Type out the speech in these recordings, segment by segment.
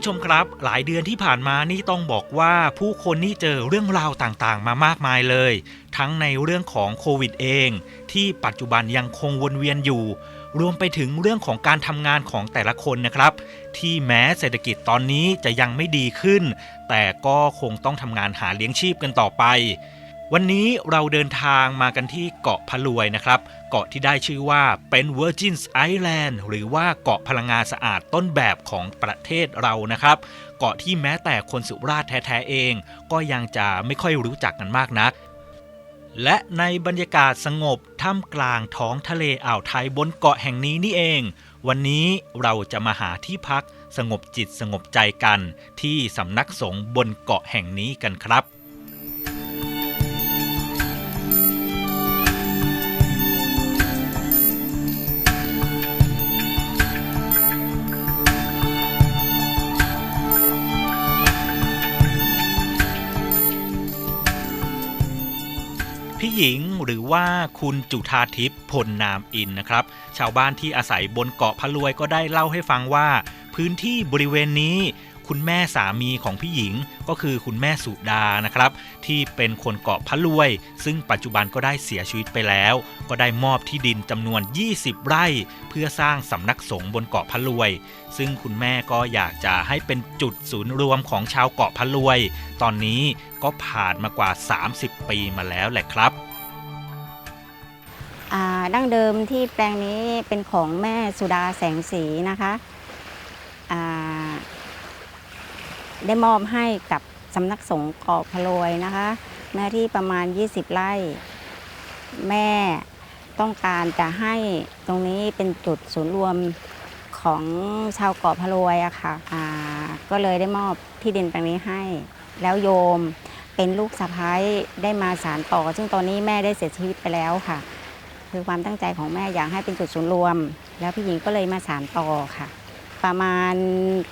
ผู้ชมครับ หลายเดือนที่ผ่านมานี่ต้องบอกว่าผู้คนนี่เจอเรื่องราวต่างๆ มามากมายเลย ทั้งในเรื่องของโควิดเอง ที่ปัจจุบันยังคงวนเวียนอยู่ รวมไปถึงเรื่องของการทำงานของแต่ละคนนะครับ ที่แม้เศรษฐกิจตอนนี้จะยังไม่ดีขึ้น แต่ก็คงต้องทำงานหาเลี้ยงชีพกันต่อไป วันนี้เราเดินทางมากันที่เกาะพะลวยนะครับ เกาะที่ได้ชื่อว่าเป็น Virgin Island หรือว่าเกาะพลังงานสะอาดต้นแบบของประเทศเรานะครับ เกาะที่แม้แต่คนสุราษฎร์แท้ ๆ เอง ก็ยังจะไม่ค่อยรู้จักกันมากนัก และในบรรยากาศสงบท่ามกลางท้องทะเลอ่าวไทยบนเกาะแห่งนี้นี่เอง วันนี้เราจะมาหาที่พักสงบจิตสงบใจกัน ที่สำนักสงฆ์บนเกาะแห่งนี้กันครับ พี่หญิงหรือว่าคุณจุธาทิพย์พลนามอินนะครับ ชาวบ้านที่อาศัยบนเกาะพะลวยก็ได้เล่าให้ฟังว่า พื้นที่บริเวณนี้ คุณแม่สามีของพี่หญิงก็คือคุณแม่สุดานะครับ ที่เป็นคนเกาะพะลวย ซึ่งปัจจุบันก็ได้เสียชีวิตไปแล้ว ก็ได้มอบที่ดินจำนวน 20 ไร่ เพื่อสร้างสำนักสงฆ์บนเกาะพะลวย ซึ่งคุณแม่ก็อยากจะให้เป็นจุดศูนย์รวมของชาวเกาะพะลวย ตอนนี้ก็ผ่านมากว่า 30 ปีมาแล้วแหละครับดั้งเดิมที่แปลงนี้เป็นของแม่สุดาแสงสีนะคะอ่า ได้มอบให้กับสำนักสงฆ์เกาะพะโลยนะคะเนื้อที่ประมาณ 20 ไร่ แม่ต้องการจะให้ตรงนี้เป็นจุดศูนย์รวมของชาวเกาะพะโลยอะค่ะอ่าก็เลยได้มอบที่ดินแปลงนี้ให้ แล้วโยมเป็นลูกสะพ้ายได้มาสารต่อ ซึ่งตอนนี้แม่ได้เสียชีวิตไปแล้วค่ะ คือความตั้งใจของแม่อยากให้เป็นจุดศูนย์รวม แล้วพี่หญิงก็เลยมาสานต่อค่ะ ประมาณ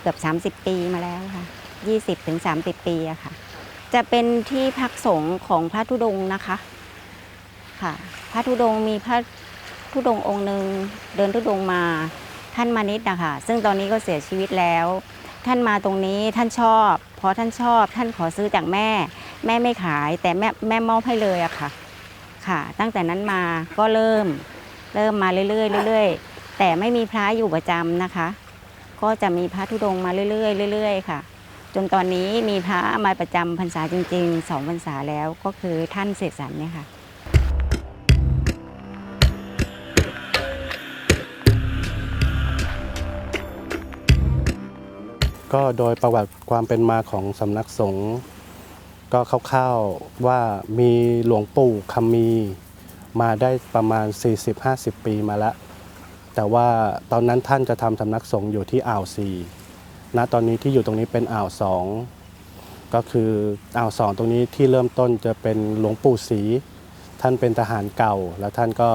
เกือบ 30 ปีมาแล้วค่ะ 20ถึง30 ปีอะค่ะ จะเป็นที่พักสงฆ์ของพระธุดงค์นะคะค่ะ พระธุดงค์มีพระธุดงค์องค์หนึ่งเดินธุดงค์มาท่านมานิดนะคะซึ่งตอนนี้ก็เสียชีวิตแล้ว ท่านมาตรงนี้ท่านชอบพอท่านชอบ ท่านขอซื้อจากแม่ แม่ไม่ขายแต่แม่แม่มอบให้เลยอะค่ะค่ะ ตั้งแต่นั้นมาก็เริ่มเริ่มมาเรื่อยๆเรื่อยๆแต่ไม่มีพระอยู่ประจำนะคะ ก็จะมีพระธุดงค์มาเรื่อยๆเรื่อยๆค่ะ จนตอนนี้มีพระมาประจำพรรษาจริงๆสองพรรษาแล้วก็คือท่านเสกสรรเนี่ยค่ะก็โดยประวัติความเป็นมาของสำนักสงฆ์ก็คร่าวๆว่ามีหลวงปู่คำมีมาได้ประมาณ 40-50 ปีมาแล้ว แต่ว่าตอนนั้นท่านจะทำสำนักสงฆ์อยู่ที่อ่าวสี่ ณตอนนี้ที่อยู่ตรงนี้เป็นอ่าวสองก็คืออ่าวสองตรงนี้ที่เริ่มต้นจะเป็นหลวงปู่ศรีท่านเป็นทหารเก่า แล้วท่านก็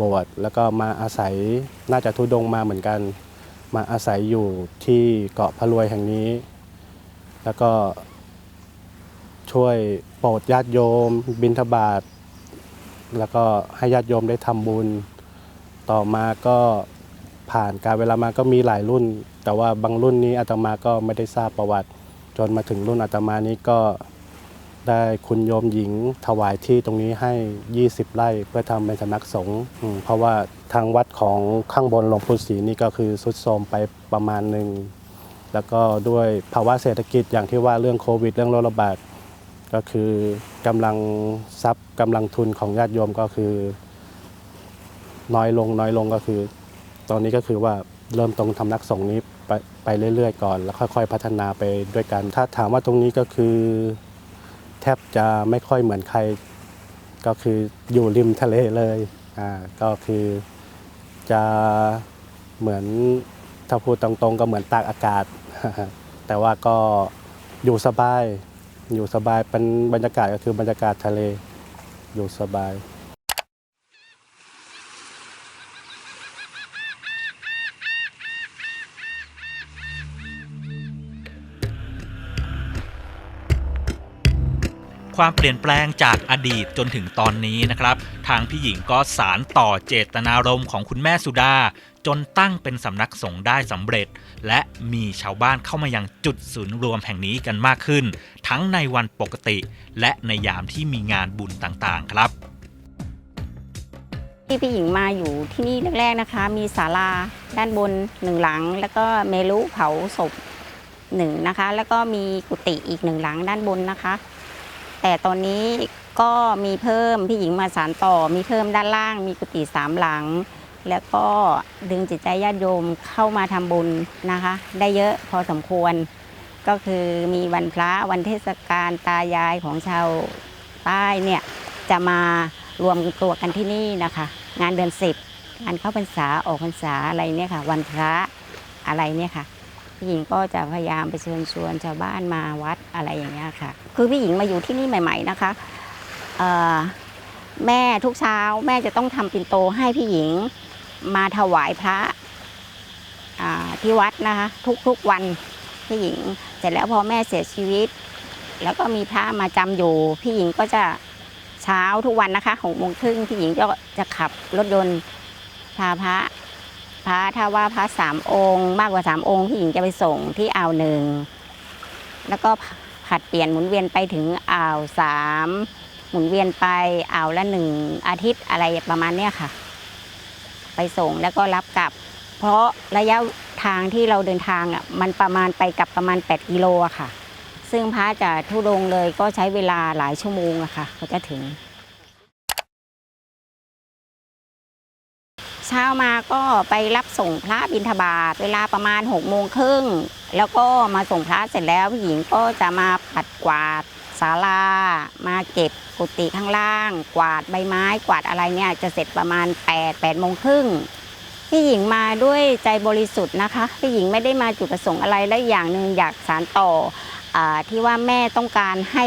บวชแล้วก็มาอาศัยน่าจะทุดงมาเหมือนกัน มาอาศัยอยู่ที่เกาะพะลวยแห่งนี้ แล้วก็ช่วยโปรดญาติโยม บิณฑบาตแล้วก็ให้ญาติโยมได้ทำบุญ ต่อมาก็ผ่านการเวลามาก็มีหลายรุ่น แต่ว่าบางรุ่นนี้อาตมาก็ไม่ได้ทราบประวัติ จนมาถึงรุ่นอาตมานี้ก็ได้คุณโยมหญิงถวายที่ตรงนี้ให้ 20 ไร่เพื่อทำเป็นสำนักสงฆ์เพราะว่าทางวัดของข้างบนหลวงปู่ศรีนี่ก็คือสุดโทรมไปประมาณหนึ่ง แล้วก็ด้วยภาวะเศรษฐกิจอย่างที่ว่าเรื่องโควิด เรื่องโรคระบาดก็คือกำลังทรัพย์กำลังทุนของญาติโยมก็คือ น้อยลงน้อยลงก็คือ ตอนนี้ก็คือว่าเริ่มตรงทำนักสงฆ์นี้ ไปไปเรื่อยๆ ก่อน แล้วค่อยๆ พัฒนาไปด้วยกัน ถ้าถามว่าตรงนี้ก็คือ แทบจะไม่ค่อยเหมือนใคร ก็คืออยู่ริมทะเลเลยอ่าก็คือจะเหมือนถ้าพูดตรงๆ ก็เหมือนตากอากาศ แต่ว่าก็อยู่สบาย อยู่สบายเป็นบรรยากาศก็คือบรรยากาศทะเล อยู่สบาย ความเปลี่ยนแปลงจากอดีตจนถึงตอนนี้นะครับ ทางพี่หญิงก็สารต่อเจตนารมณ์ของคุณแม่สุดา จนตั้งเป็นสำนักสงฆ์ได้สำเร็จ และมีชาวบ้านเข้ามายังจุดศูนย์รวมแห่งนี้กันมากขึ้น ทั้งในวันปกติ และในยามที่มีงานบุญต่างๆ ครับที่พี่หญิงมาอยู่ที่นี่แรกๆนะคะ มีศาลาด้านบนหนึ่งหลัง แล้วก็เมลุเผาศพหนึ่งนะคะ แล้วก็มีกุฏิอีกหนึ่งหลังด้านบนนะคะ แต่ตอนนี้ก็มีเพิ่มพี่หญิงมาสารต่อ มีเพิ่มด้านล่าง มีกุฏิสามหลัง แล้วก็ดึงจิตใจญาติโยมเข้ามาทำบุญนะคะ ได้เยอะพอสมควร ก็คือมีวันพระวันเทศกาลตายายของชาวใต้เนี่ยจะมารวมตัวกันที่นี่นะคะ งานเดือนสิบงานเข้าพรรษาออกพรรษาอะไรเนี่ยค่ะ วันพระอะไรเนี่ยค่ะพี่หญิงก็จะพยายามไปเชิญชวนชาวบ้านมาวัดอะไรอย่างเงี้ยค่ะ คือพี่หญิงมาอยู่ที่นี่ใหม่ ๆนะคะแม่ทุกเช้า แม่จะต้องทำปิ่นโตให้พี่หญิงมาถวายพระที่วัดนะคะ ทุกๆวันพี่หญิง เสร็จแล้วพอแม่เสียชีวิต แล้วก็มีพระมาจำอยู่ พี่หญิงก็จะเช้าทุกวันนะคะหกโมงครึ่งพี่หญิงก็จะขับรถยนต์พาพระพระถ้าว่าพระสามองค์ มากกว่าสามองค์พี่หญิงจะไปส่งที่อ่าวหนึ่งแล้วก็ ผัดเปลี่ยนหมุนเวียนไปถึงอ่าวสามหมุนเวียนไปอ่าวละหนึ่งอาทิตย์อะไรประมาณเนี้ยค่ะ ไปส่งแล้วก็รับกลับ เพราะระยะทางที่เราเดินทางอะมันประมาณไปกลับประมาณ 8 กิโลอะค่ะ ซึ่งพระจะทุดงเลยก็ใช้เวลาหลายชั่วโมงอะค่ะก็จะถึง เช้ามาก็ไปรับส่งพระบิณฑบาตเวลาประมาณ6กโมงครึ่งแล้วก็มาส่งพระเสร็จแล้วผู้หญิงก็จะมาปัดกวาดศาลา มาเก็บกุฏิข้างล่าง กวาดใบไม้กวาดอะไรเนี่ยจะเสร็จประมาณ8ปดแปดโมงครึ่งพี่หญิงมาด้วยใจบริสุทธิ์นะคะพี่หญิงไม่ได้มาจุดประสงค์อะไรและอย่างหนึ่งอยากสารต่ออที่ว่าแม่ต้องการให้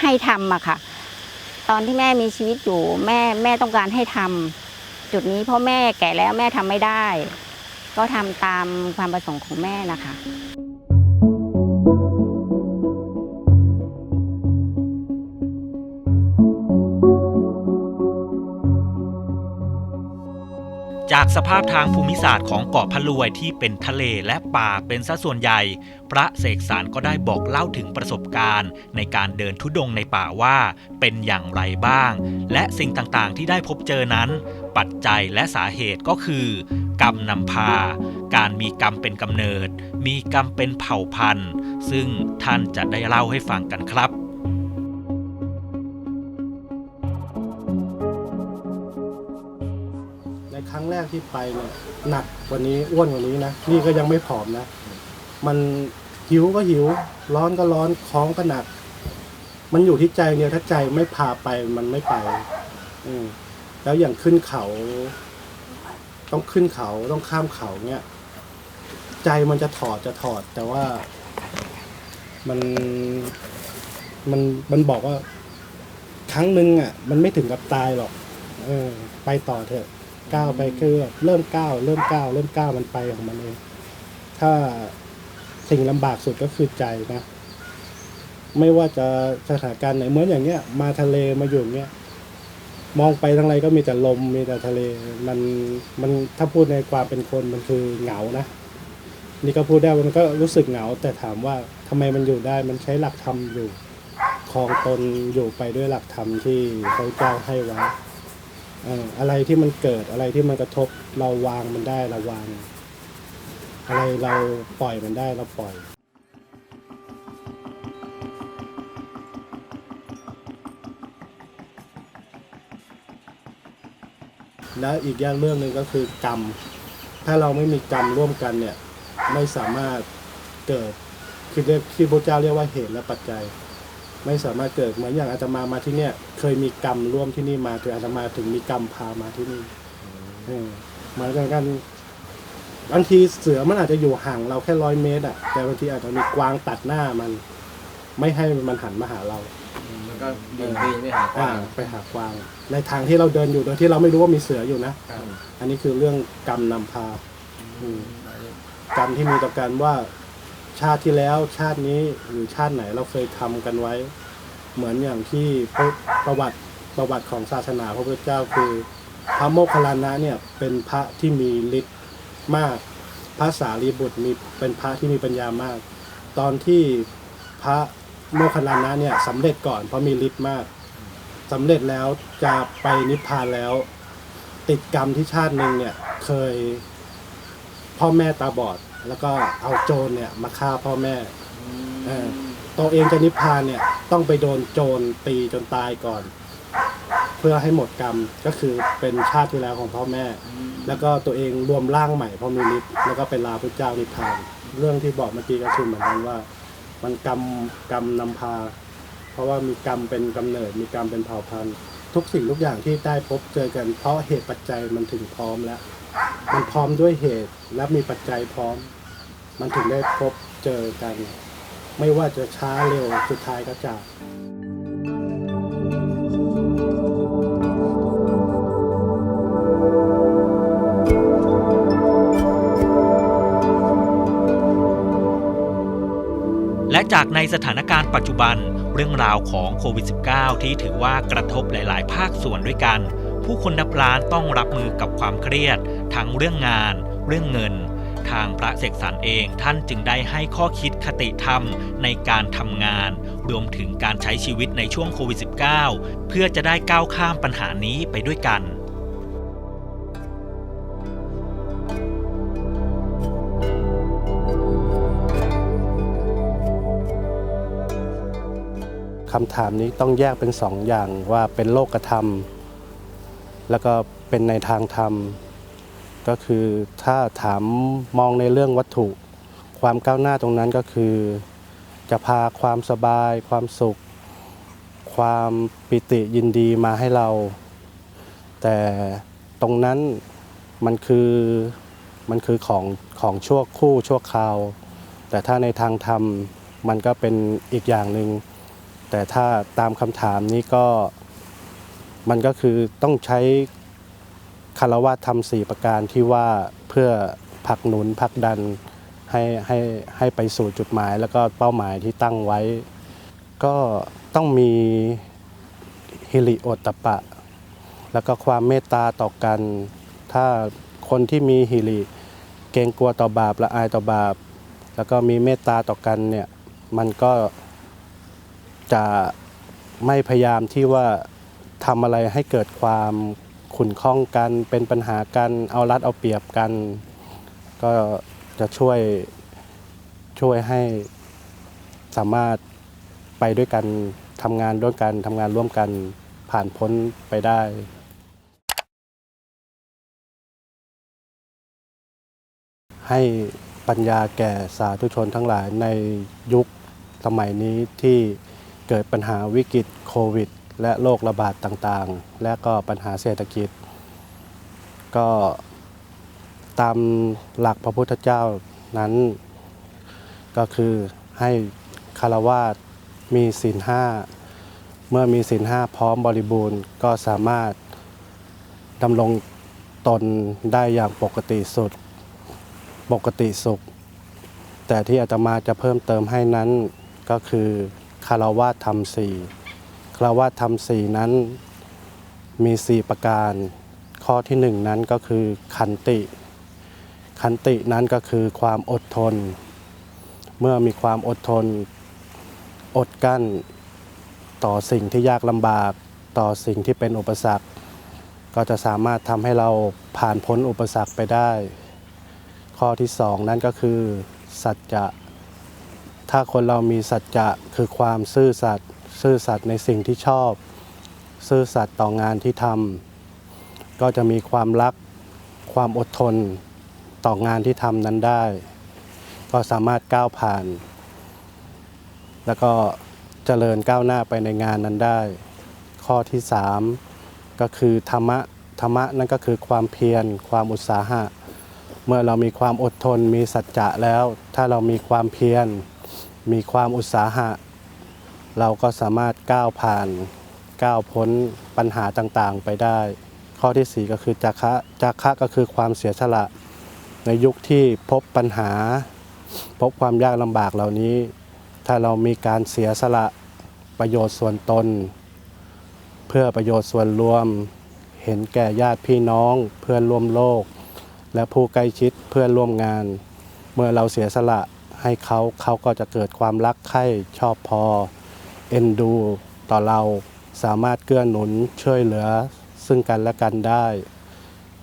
ให้ทำอะค่ะ ตอนที่แม่มีชีวิตอยู่แม่แม่ต้องการให้ทำ จุดนี้พราะแม่แก่แล้วแม่ทำไม่ได้ ก็ทำตามความประสงค์ของแม่นะคะจากสภาพทางภูมิศาสตร์ของเกาะพะลวยที่เป็นทะเลและป่าเป็นซะส่วนใหญ่ พระเสกสารก็ได้บอกเล่าถึงประสบการณ์ ในการเดินทุดงในป่าว่าเป็นอย่างไรบ้าง และสิ่งต่างๆที่ได้พบเจอนั้น ปัจจัยและสาเหตุก็คือ กรรมนำพา การมีกรรมเป็นกำเนิด มีกรรมเป็นเผ่าพันธุ์ ซึ่งท่านจะได้เล่าให้ฟังกันครับในครั้งแรกที่ไปเนี่ยหนักกว่านี้อ้วนกว่านี้นะนี่ก็ยังไม่ผอมนะ มันหิวก็หิว ร้อนก็ร้อนท้องก็หนัก มันอยู่ที่ใจเนี่ยถ้าใจไม่พาไปมันไม่ไป อืม แล้วอย่างขึ้นเขา ต้องขึ้นเขาต้องข้ามเขาเนี่ย ใจมันจะถอดจะถอด แต่ว่ามันมันมันบอกว่า ครั้งหนึ่งอะ มันไม่ถึงกับตายหรอก เออ ไปต่อเถอะก้าวไปคือแบบเริ่มก้าวเริ่มก้าวเริ่มก้าวมันไปของมันเองถ้าสิ่งลำบากสุดก็คือใจนะ ไม่ว่าจะสถานการณ์ไหนเหมือนอย่างเงี้ย มาทะเลมาอยู่เงี้ย มองไปทางไรก็มีแต่ลมมีแต่ทะเลมันมันถ้าพูดในความเป็นคนมันคือเหงานะ นี่ก็พูดได้มันก็รู้สึกเหงา แต่ถามว่าทำไมมันอยู่ได้มันใช้หลักธรรมอยู่ครองตนอยู่ไปด้วยหลักธรรมที่พระเจ้าให้ไว้อะไรที่มันเกิดอะไรที่มันกระทบเราวางมันได้เราวาง อะไรเราปล่อยมันได้เราปล่อย แล้วอีกอย่างเรื่องหนึ่งก็คือกรรม ถ้าเราไม่มีกรรมร่วมกันเนี่ยไม่สามารถเกิดคือเรียกที่พระเจ้าเรียกว่าเหตุและปัจจัย ไม่สามารถเกิดเหมือนอย่างอาตมามาที่เนี่ย เคยมีกรรมร่วมที่นี่มาถึงอาตมาถึงมีกรรมพามาที่นี่เออเหมือนกันกันบางทีเสือมันอาจจะอยู่ห่างเราแค่ร้อยเมตรอะแต่บางทีอาจจะมีกวางตัดหน้ามัน ไม่ให้มันหันมาหาเรา มันก็บินบินไปหาควาอ่าม ไปหากวาง ในทางที่เราเดินอยู่โดยที่เราไม่รู้ว่ามีเสืออยู่นะ ครับอันนี้คือเรื่องกรรมนำพาอืมกรรมที่มีต่อกันว่าชาติที่แล้วชาตินี้หรือชาติไหนเราเคยทำกันไว้ เหมือนอย่างที่พระประวัติประวัติของศาสนาพระพุทธเจ้าคือ พระโมคคัลลานะเนี่ยเป็นพระที่มีฤทธิ์มาก พระสารีบุตรมีเป็นพระที่มีปัญญามาก ตอนที่พระ โมคคัลลานะเนี่ยสำเร็จก่อนเพราะมีฤทธิ์มากสำเร็จแล้วจะไปนิพพานแล้ว ติดกรรมที่ชาติหนึ่งเนี่ยเคยพ่อแม่ตาบอด แล้วก็เอาโจรเนี่ยมาฆ่าพ่อแม่เออตัวเองจะนิพพานเนี่ยต้องไปโดนโจรตีจนตายก่อน เพื่อให้หมดกรรมก็คือเป็นชาติที่แล้วของพ่อแม่ แล้วก็ตัวเองรวมร่างใหม่พอมีฤทธิ์แล้วก็ไปลาพระเจ้านิพพาน เรื่องที่บอกเมื่อกี้ก็คือเหมือนกันว่า มันกรรมกรรมนำพา เพราะว่ามีกรรมเป็นกำเนิด มีกรรมเป็นเผ่าพันธุ์ ทุกสิ่งทุกอย่างที่ได้พบเจอกัน เพราะเหตุปัจจัยมันถึงพร้อมแล้ว มันพร้อมด้วยเหตุและมีปัจจัยพร้อม มันถึงได้พบเจอกัน ไม่ว่าจะช้าเร็วสุดท้ายก็จาก จากในสถานการณ์ปัจจุบัน เรื่องราวของโควิด -19 ที่ถือว่ากระทบหลาย ๆ ภาคส่วนด้วยกัน ผู้คนนับล้านต้องรับมือกับความเครียด ทั้งเรื่องงาน เรื่องเงิน ทางพระเสกสรรเองท่านจึงได้ให้ข้อคิดคติธรรมในการทำงาน รวมถึงการใช้ชีวิตในช่วงโควิด -19 เพื่อจะได้ก้าวข้ามปัญหานี้ไปด้วยกัน คำถามนี้ต้องแยกเป็นสองอย่างว่าเป็นโลกธรรม แล้วก็เป็นในทางธรรม ก็คือถ้าถามมองในเรื่องวัตถุ ความก้าวหน้าตรงนั้นก็คือ จะพาความสบาย ความสุข ความปิติยินดีมาให้เรา แต่ตรงนั้นมันคือมันคือของของชั่วครู่ชั่วคราว แต่ถ้าในทางธรรมมันก็เป็นอีกอย่างหนึ่ง แต่ถ้าตามคำถามนี้ก็มันก็คือต้องใช้คารวะธรรมสี่ประการที่ว่าเพื่อผลักหนุนผลักดันให้ให้ให้ไปสู่จุดหมาย แล้วก็เป้าหมายที่ตั้งไว้ ก็ต้องมีฮิริโอตตปปะ แล้วก็ความเมตตาต่อกัน ถ้าคนที่มีฮิริเกรงกลัวต่อบาปละอายต่อบาป แล้วก็มีเมตตาต่อกันเนี่ยมันก็ จะไม่พยายามที่ว่าทำอะไรให้เกิดความขุ่นข้องกัน เป็นปัญหากัน เอารัดเอาเปรียบกัน ก็จะช่วยช่วยให้สามารถไปด้วยกันทำงานด้วยกันทำงานร่วมกันผ่านพ้นไปได้ให้ปัญญาแก่สาธุชนทั้งหลายในยุคสมัยนี้ที่ เกิดปัญหาวิกฤตโควิด และโรคระบาดต่างๆ และก็ปัญหาเศรษฐกิจ ก็ตามหลักพระพุทธเจ้านั้น ก็คือให้คารวาสมีศีลห้าเมื่อมีศีลห้าพร้อมบริบูรณ์ก็สามารถดำรงตนได้อย่างปกติสุดปกติสุข แต่ที่อาตมาจะเพิ่มเติมให้นั้นก็คือ คารวะธรรมสี่คารวะธรรมสี่นั้นมีสี่ประการ ข้อที่หนึ่งนั้นก็คือขันติ ขันตินั้นก็คือความอดทน เมื่อมีความอดทน อดกั้น ต่อสิ่งที่ยากลำบาก ต่อสิ่งที่เป็นอุปสรรค ก็จะสามารถทำให้เราผ่านพ้นอุปสรรคไปได้ ข้อที่สองนั่นก็คือ สัจจะ ถ้าคนเรามีสัจจะคือความซื่อสัตย์ซื่อสัตย์ในสิ่งที่ชอบ ซื่อสัตย์ต่องานที่ทำก็จะมีความรักความอดทนต่องานที่ทำนั้นได้ ก็สามารถก้าวผ่าน แล้วก็เจริญก้าวหน้าไปในงานนั้นได้ ข้อที่ 3 ก็คือธรรมะธรรมะนั่นก็คือความเพียรความอุตสาหะ เมื่อเรามีความอดทนมีสัจจะแล้ว ถ้าเรามีความเพียร มีความอุตสาหะ เราก็สามารถก้าวผ่านก้าวพ้นปัญหาต่างๆไปได้ ข้อที่ 4 ก็คือจาคะจาคะก็คือความเสียสละ ในยุคที่พบปัญหา พบความยากลำบากเหล่านี้ ถ้าเรามีการเสียสละประโยชน์ส่วนตน เพื่อประโยชน์ส่วนรวม เห็นแก่ญาติพี่น้องเพื่อนร่วมโลก และผู้ใกล้ชิดเพื่อนร่วมงาน เมื่อเราเสียสละ ให้เขาเขาก็จะเกิดความรักใคร่ชอบพอ เอ็นดูต่อเราสามารถเกื้อหนุนช่วยเหลือซึ่งกันและกันได้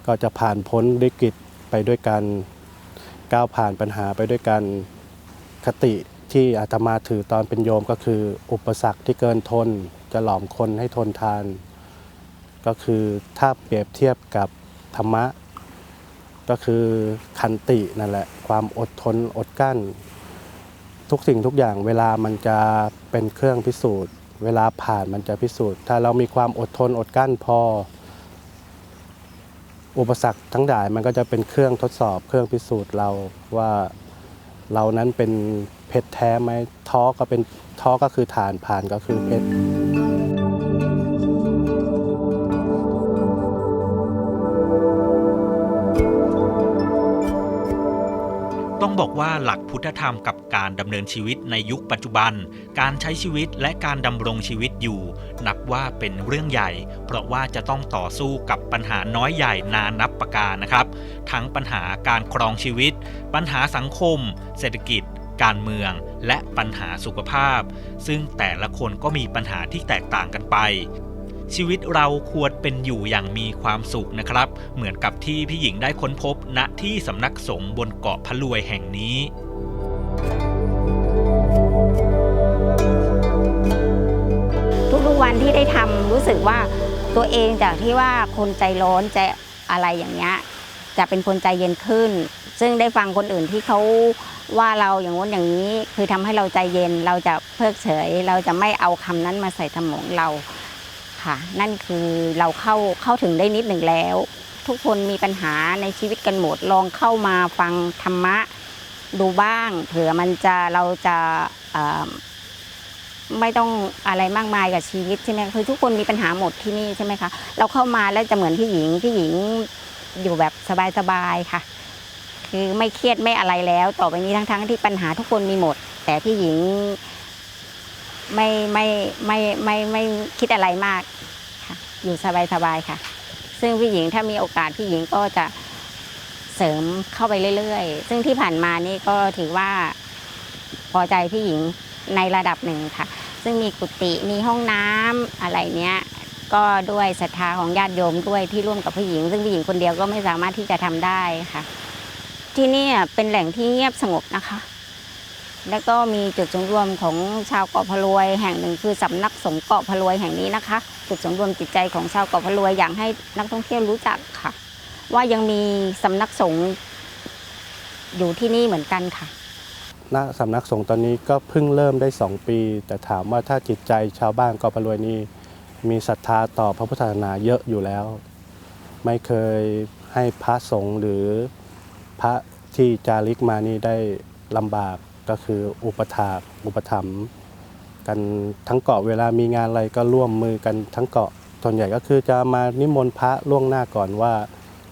ก็จะผ่านพ้นวิกฤตไปด้วยกันก้าวผ่านปัญหาไปด้วยกันคติที่อาตมาถือตอนเป็นโยมก็คือ อุปสรรคที่เกินทนจะหลอมคนให้ทนทาน ก็คือถ้าเปรียบเทียบกับธรรมะ ก็คือขันตินั่นแหละ ความอดทนอดกั้น ทุกสิ่งทุกอย่างเวลามันจะเป็นเครื่องพิสูจน์ เวลาผ่านมันจะพิสูจน์ ถ้าเรามีความอดทนอดกลั้นพอ อุปสรรคทั้งหลายมันก็จะเป็นเครื่องทดสอบ เครื่องพิสูจน์เราว่าเรานั้นเป็นเพชรแท้ไหมท้อก็เป็นท้อก็คือฐานผ่านก็คือเพชร บอกว่าหลักพุทธธรรมกับการดำเนินชีวิตในยุคปัจจุบัน การใช้ชีวิตและการดำรงชีวิตอยู่ นับว่าเป็นเรื่องใหญ่ เพราะว่าจะต้องต่อสู้กับปัญหาน้อยใหญ่นานับประการนะครับ ทั้งปัญหาการครองชีวิต ปัญหาสังคม เศรษฐกิจการเมืองและปัญหาสุขภาพ ซึ่งแต่ละคนก็มีปัญหาที่แตกต่างกันไป ชีวิตเราควรเป็นอยู่อย่างมีความสุขนะครับ เหมือนกับที่พี่หญิงได้ค้นพบณที่สำนักสงฆ์บนเกาะพะลวยแห่งนี้ทุกๆวันที่ได้ทำรู้สึกว่าตัวเองจากที่ว่าคนใจร้อนใจอะไรอย่างเงี้ยจะเป็นคนใจเย็นขึ้น ซึ่งได้ฟังคนอื่นที่เขาว่าเราอย่างง้นอย่างนี้ คือทำให้เราใจเย็นเราจะเพิกเฉย เราจะไม่เอาคำนั้นมาใส่สมองเรา ค่ะ นั่นคือเราเข้าเข้าถึงได้นิดหนึ่งแล้ว ทุกคนมีปัญหาในชีวิตกันหมดลองเข้ามาฟังธรรมะดูบ้าง เผื่อมันจะเราจะไม่ต้องอะไรมากมายกับชีวิตใช่ไหมคือทุกคนมีปัญหาหมดที่นี่ใช่ไหมคะเราเข้ามาแล้วจะเหมือนพี่หญิงพี่หญิงอยู่แบบสบายๆค่ะ คือไม่เครียดไม่อะไรแล้ว ต่อไปนี้ทั้งๆที่ปัญหาทุกคนมีหมด แต่พี่หญิง ไม่ไม่ไม่ไม่ไม่ไม่คิดอะไรมากค่ะ อยู่สบายๆค่ะ ซึ่งพี่หญิงถ้ามีโอกาสพี่หญิงก็จะเสริมเข้าไปเรื่อยๆ ซึ่งที่ผ่านมานี่ก็ถือว่าพอใจพี่หญิงในระดับหนึ่งค่ะ ซึ่งมีกุฏิมีห้องน้ำอะไรเนี้ย ก็ด้วยศรัทธาของญาติโยมด้วยที่ร่วมกับผู้หญิง ซึ่งผู้หญิงคนเดียวก็ไม่สามารถที่จะทำได้ค่ะ ที่นี่เป็นแหล่งที่เงียบสงบนะคะ แล้วก็มีจุดศูนย์รวมของชาวเกาะพะรวยแห่งหนึ่งคือสำนักสงฆ์เกาะพะรวยแห่งนี้นะคะ จุดศูนย์รวมจิตใจของชาวเกาะพะรวยอยากให้นักท่องเที่ยวรู้จักค่ะ ว่ายังมีสำนักสงฆ์อยู่ที่นี่เหมือนกันค่ะณสำนักสงฆ์ตอนนี้ก็เพิ่งเริ่มได้ 2 ปี แต่ถามว่าถ้าจิตใจชาวบ้านเกาะปะรวยนี่มีศรัทธาต่อพระพุทธศาสนาเยอะอยู่แล้ว ไม่เคยให้พระสงฆ์หรือพระที่จาริกมานี่ได้ลำบาก ก็คืออุปถากอุปถัมภ์กันทั้งเกาะเวลามีงานอะไรก็ร่วมมือกันทั้งเกาะส่วนใหญ่ก็คือจะมานิมนต์พระล่วงหน้าก่อนว่า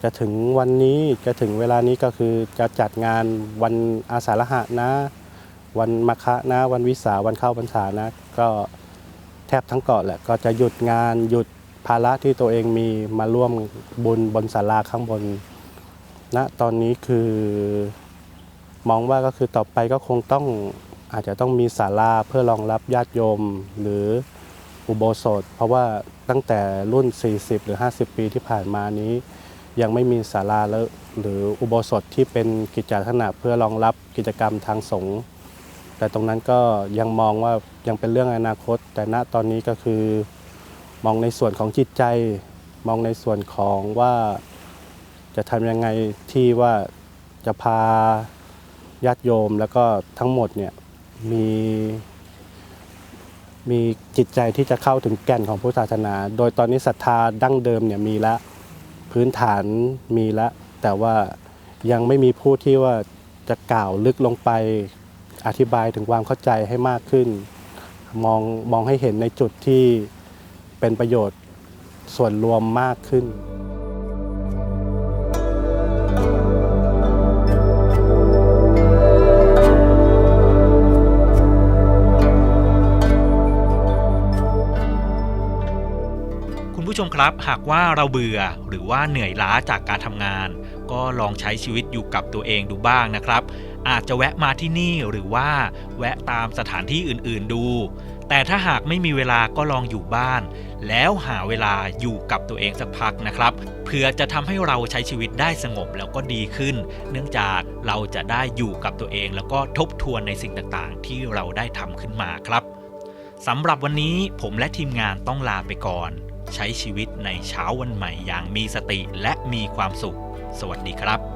จะถึงวันนี้จะถึงเวลานี้ก็คือจะจัดงานวันอาสาฬหะนะ วันมะคะนะวันวิสาวันเข้าพรรษานะ ก็แทบทั้งเกาะแหละก็จะหยุดงานหยุดภาระที่ตัวเองมีมาร่วมบุญบนศาลาข้างบนณนะตอนนี้คือ มองว่าก็คือต่อไปก็คงต้องอาจจะต้องมีศาลาเพื่อรองรับญาติโยมหรืออุโบสถ เพราะว่าตั้งแต่รุ่น 40 หรือ 50 ปีที่ผ่านมานี้ ยังไม่มีศาลาแล้วหรืออุโบสถที่เป็นกิจจลักษณะเพื่อรองรับกิจกรรมทางสงฆ์แต่ตรงนั้นก็ยังมองว่ายังเป็นเรื่องอนาคต แต่ณตอนนี้ก็คือ มองในส่วนของจิตใจ มองในส่วนของว่าจะทำยังไงที่ว่าจะพา ญาติโยมแล้วก็ทั้งหมดเนี่ยมีมีจิตใจที่จะเข้าถึงแก่นของพุทธศาสนา โดยตอนนี้ศรัทธาดั้งเดิมเนี่ยมีแล้วพื้นฐานมีแล้วแต่ว่ายังไม่มีผู้ที่ว่าจะกล่าวลึกลงไปอธิบายถึงความเข้าใจให้มากขึ้น มองมองให้เห็นในจุดที่เป็นประโยชน์ส่วนรวมมากขึ้น ชมครับหากว่าเราเบื่อหรือว่าเหนื่อยล้าจากการทำงาน ก็ลองใช้ชีวิตอยู่กับตัวเองดูบ้างนะครับ อาจจะแวะมาที่นี่หรือว่าแวะตามสถานที่อื่นๆดู แต่ถ้าหากไม่มีเวลาก็ลองอยู่บ้าน แล้วหาเวลาอยู่กับตัวเองสักพักนะครับเพื่อจะทำให้เราใช้ชีวิตได้สงบแล้วก็ดีขึ้น เนื่องจากเราจะได้อยู่กับตัวเองแล้วก็ทบทวนในสิ่งต่างๆ ที่เราได้ทำขึ้นมาครับสำหรับวันนี้ผมและทีมงานต้องลาไปก่อน ใช้ชีวิตในเช้าวันใหม่อย่างมีสติและมีความสุข สวัสดีครับ